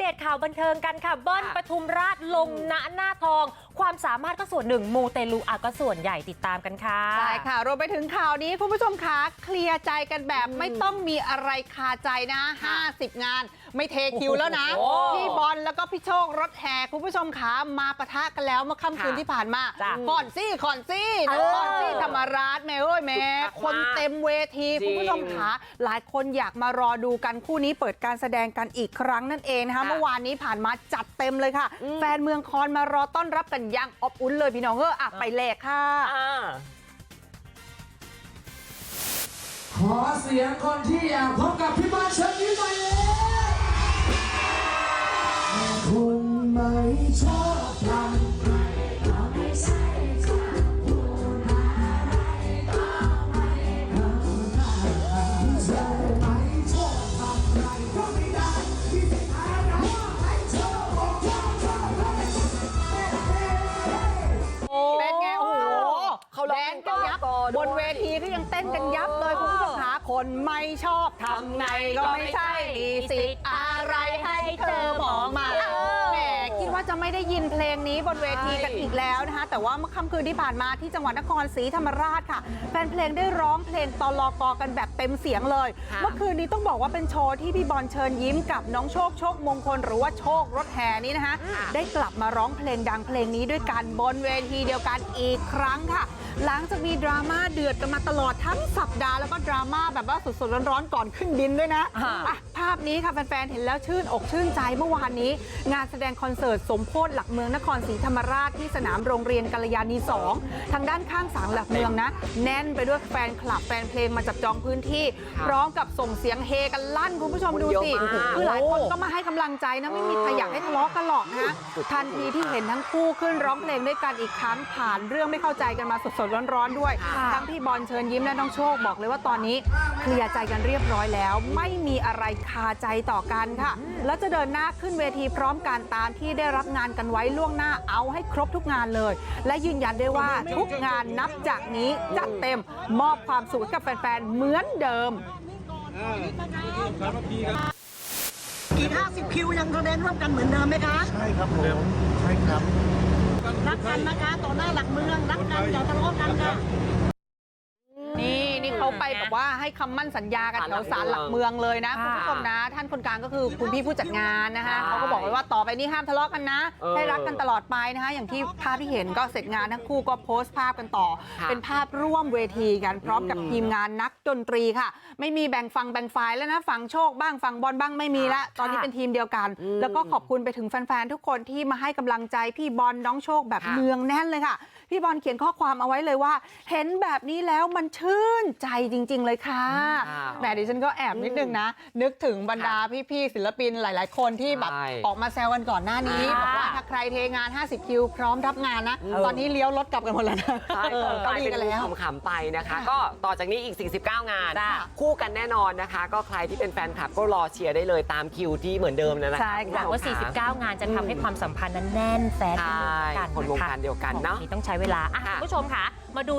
เดตข่าวบันเทิงกันค่ะเบิ้ลค่ะปทุมราชลงณหน้าทอง ความสามารถก็ส่วนหนึ่งมูเตลูอะก็ส่วนใหญ่ติดตามกันค่ะใช่ค่ะรวมไปถึงข่าวนี้คุณผู้ชมคะเคลียร์ใจกันแบบไม่ต้องมีอะไรคาใจนะ 50 งาน ไม่เทคิวแล้วนะโอ้โหพี่บอลแล้วก็พี่โชครถแห่คุณผู้ชมคะมาปะทะกันแล้วเมื่อค่ำคืนค่ะที่ผ่านมาจ้ะก่อนซี่ก่อนซี่เอนะอก่อนซี่ธรรมราชแม่เอ้ยแม่คึกคักมากคนเต็มเวทีจริงคุณผู้ชมคะหลายคนอยากมารอดูกันคู่นี้เปิดการแสดงกันอีกครั้งนั่นเองนะคะค่ะเมื่อวานนี้ผ่านมาจัดเต็มเลยค่ะ แฟนเมืองคอนมารอต้อนรับกันอยังอบอุ่นเลยพี่น้องเอออะไปแหลกค่ะอ่าขอเสียงคนที่อยากพบกับพี่บอลเชิญยิ้มหน่อยเลยคุณไม่ชอบทำให้ก็ไม่ใช่ นเวทีก็ยังเต้นกันยับเลยคุณผู้ชมคะคนไม่ชอบทำไงก็ไม่ใช่มีสิทธิ์อะไรให้ ว่าจะไม่ได้ยินเพลงนี้บนเวทีกันอีกแล้วนะคะแต่ว่าเมื่อค่ำคืนที่ผ่านมาที่จังหวัดนครศรีธรรมราชค่ะ แฟนเพลงได้ร้องเพลงตอลอกอกันแบบเต็มเสียงเลยค่ะเมื่อคืนนี้ต้องบอกว่าเป็นโชว์ที่พี่บอลเชิญยิ้มกับน้องโชคโชคมงคลหรือว่าโชครถแห่นี้นะคะได้กลับมาร้องเพลงดังเพลงนี้ด้วยกันบนเวทีเดียวกันอีกครั้งค่ะ หลังจากมีดราม่าเดือดกันมาตลอดทั้งสัปดาห์แล้วก็ดราม่าแบบว่าสดๆร้อนๆก่อนขึ้นดินด้วยนะอ่าอะภาพนี้ค่ะแฟนๆเห็นแล้วชื่นอกชื่นใจเมื่อวานนี้ งานแสดงคอนเสิร์ตสมโพธิหลักเมืองนครศรีธรรมราชที่สนามโรงเรียนกัลยาณีสองทางด้านข้างศาลหลักเมืองนะ แน่นไปด้วยแฟนคลับแฟนเพลงมาจับจองพื้นที่ พร้อมกับส่งเสียงเฮกันลั่นคุณผู้ชมดูสิคนเยอะมากคือหลายคนก็มาให้กำลังใจนะไม่มีใครอยากให้ทะเลาะกันหรอกนะทันทีที่เห็นทั้งคู่ขึ้นร้องเพลงด้วยกันอีกครั้งผ่านเรื่องไม่เข้าใจกันมาสดๆร้อนๆด้วยค่ะทั้งพี่บอลเชิญยิ้มและน้องโชคบอกเลยว่าตอนนี้เคลียร์ใจกันเรียบร้อยแล้ว ไม่มีอะไรคาใจต่อกันค่ะ แล้วจะเดินหน้าขึ้นเวทีพร้อมกันตามที่ได้รับงานกันไว้ล่วงหน้าเอาให้ครบทุกงานเลย และยืนยันได้ว่าทุกงานนับจากนี้จัดเต็มมอบความสุขให้กับแฟนๆเหมือนเดิมอีก50 คิวยังแสดงร่วมกันเหมือนเดิมไหมคะ ใช่ครับผม ใช่ครับ รักกันนะคะ ต่อหน้าหลักเมือง รักกันอย่าทะเลาะกันค่ะนี่นี่เขา ไปแบบว่าให้คำมั่นสัญญากันแถวศาลหลักเมืองเลยนะคุณค่ะผู้ชมนะท่านคนกลางก็คือคุณพี่ผู้จัดงานนะคะใช่เขาก็บอกไว้ว่าต่อไปนี้ห้ามทะเลาะกันนะเออให้รักกันตลอดไปนะคะอย่างที่ภาพที่เห็นก็เสร็จงานทั้งคู่ก็โพสต์ภาพกันต่อค่ะเป็นภาพร่วมเวทีกันพร้อมกับอืมทีมงานนักดนตรีค่ะ ไม่มีแบ่งฟังแบ่งฝ่ายแล้วนะฝั่งโชคบ้างฝั่งบอลบ้างไม่มีละตอนนี้เป็นทีมเดียวกันอืมแล้วก็ขอบคุณไปถึงแฟนๆทุกคนที่มาให้กำลังใจพี่บอลน้องโชคแบบค่ะเนืองแน่นเลยค่ะ พี่บอลเขียนข้อความเอาไว้เลยว่า เห็นแบบนี้แล้วมันชื่นใจจริง ๆ เลยค่ะค่ะแหมดิฉันก็แอบนิดนึงนะ นึกถึงบรรดาพี่ๆศิลปินหลาย ๆ คนที่แบบใช่ออกมาแซวกันก่อนหน้านี้อ่าบอกว่าถ้าใครเทงาน 50 คิว พร้อมรับงานนะเออตอนนี้เลี้ยวรถกลับกันหมดแล้วนะใช่เออก็ก็ดีดีกักันนแล้แล้ววขำๆไปนะคะ ก็ต่อจากนี้อีก 49 งานจ้ะคู่กันแน่นอนนะคะ ก็ใครที่เป็นแฟนคลับก็รอเชียร์ได้เลยตามคิวที่เหมือนเดิมนะนะคะใช่หวังว่าคุณผู้ชมค่ะ49 งานจะทำให้ความสัมพันธ์นั้นแน่นแฟนใช่กันคนวงการเดียวกันเนอะนี่ต้องใช้เวลาอะค่ะคุณผู้ชมค่ะมาดู